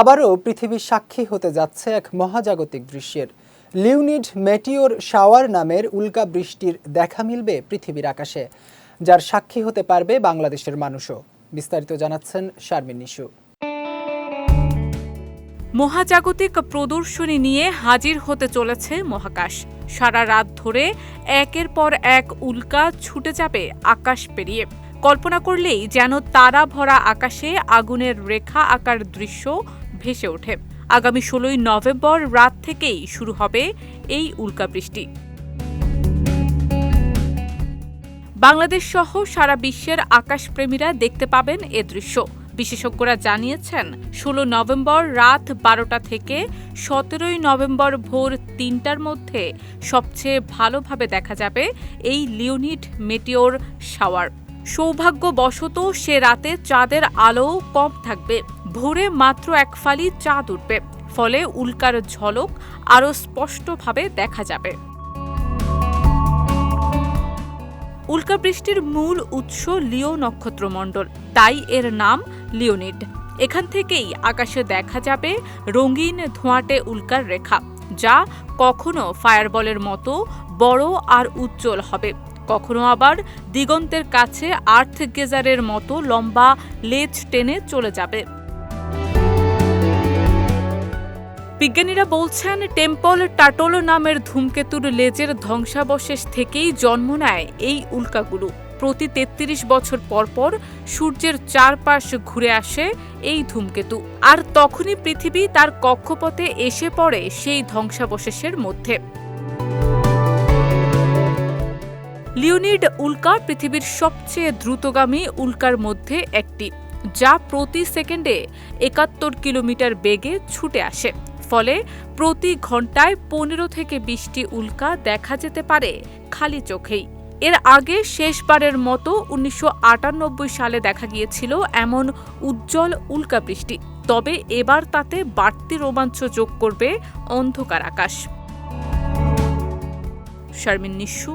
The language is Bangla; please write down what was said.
আবারও পৃথিবীর সাক্ষী হতে যাচ্ছে এক মহাজাগতিক দৃশ্যের। লিউনিড মেটিওর শাওয়ার নামের উল্কা বৃষ্টির দেখা মিলবে পৃথিবীর আকাশে, যার সাক্ষী হতে পারবে বাংলাদেশের মানুষও, বিস্তারিত জানাচ্ছেন শারমিন নিশু। মহাজাগতিক প্রদর্শনী নিয়ে হাজির হতে চলেছে মহাকাশ। সারা রাত ধরে একের পর এক উল্কা ছুটে যাবে আকাশ পেরিয়ে। কল্পনা করলেই যেন তারা ভরা আকাশে আগুনের রেখা আকার দৃশ্য ভেসে ওঠে। আগামী ষোলোই নভেম্বর রাত থেকেই শুরু হবে এই উল্কাবৃষ্টি। বাংলাদেশ সহ সারা বিশ্বের আকাশপ্রেমীরা দেখতে পাবেন এ দৃশ্য। বিশেষজ্ঞরা জানিয়েছেন, ষোলো নভেম্বর রাত বারোটা থেকে সতেরোই নভেম্বর ভোর তিনটার মধ্যে সবচেয়ে ভালোভাবে দেখা যাবে এই লিওনিড মেটিওর শাওয়ার। সৌভাগ্যবশত সে রাতে চাঁদের আলোও কম থাকবে। ভোরে মাত্র এক ফালি চাঁদ উঠবে। ফলে উল্কার ঝলক আরও স্পষ্টভাবে দেখা যাবে। উল্কাবৃষ্টির মূল উৎস লিও নক্ষত্রমণ্ডল। তাই এর নাম লিওনিড। এখান থেকেই আকাশে দেখা যাবে রঙিন ধোঁয়াটে উল্কার রেখা, যা কখনো ফায়ারবলের মতো বড় আর উজ্জ্বল হবে। কখনো আবার দিগন্তের কাছে আর্থ গেজারের মতো লম্বা লেজ টেনে চলে যাবে। বিজ্ঞানীরা বলছেন, টেম্পল টাটল নামের ধূমকেতুর লেজের ধ্বংসাবশেষ থেকেই জন্ম নেয় এই উল্কাগুলো। প্রতি তেত্রিশ বছর পর পর সূর্যের চারপাশ ঘুরে আসে এই ধূমকেতু। আর তখনই পৃথিবী তার কক্ষপথে এসে পড়ে সেই ধ্বংসাবশেষের মধ্যে। লিওনিড উল্কা পৃথিবীর সবচেয়ে দ্রুতগামী উল্কার মধ্যে একটি, যা প্রতি সেকেন্ডে একাত্তর কিলোমিটার বেগে ছুটে আসে। ফলে প্রতি ঘন্টায় পনেরো থেকে বিশটি উল্কা দেখা যেতে পারে খালি চোখেই। এর আগে শেষবারের মতো উনিশশো আটানব্বই সালে দেখা গিয়েছিল এমন উজ্জ্বল উল্কা বৃষ্টি। তবে এবার তাতে বাড়তি রোমাঞ্চ যোগ করবে অন্ধকার আকাশ। Sharmin Nishu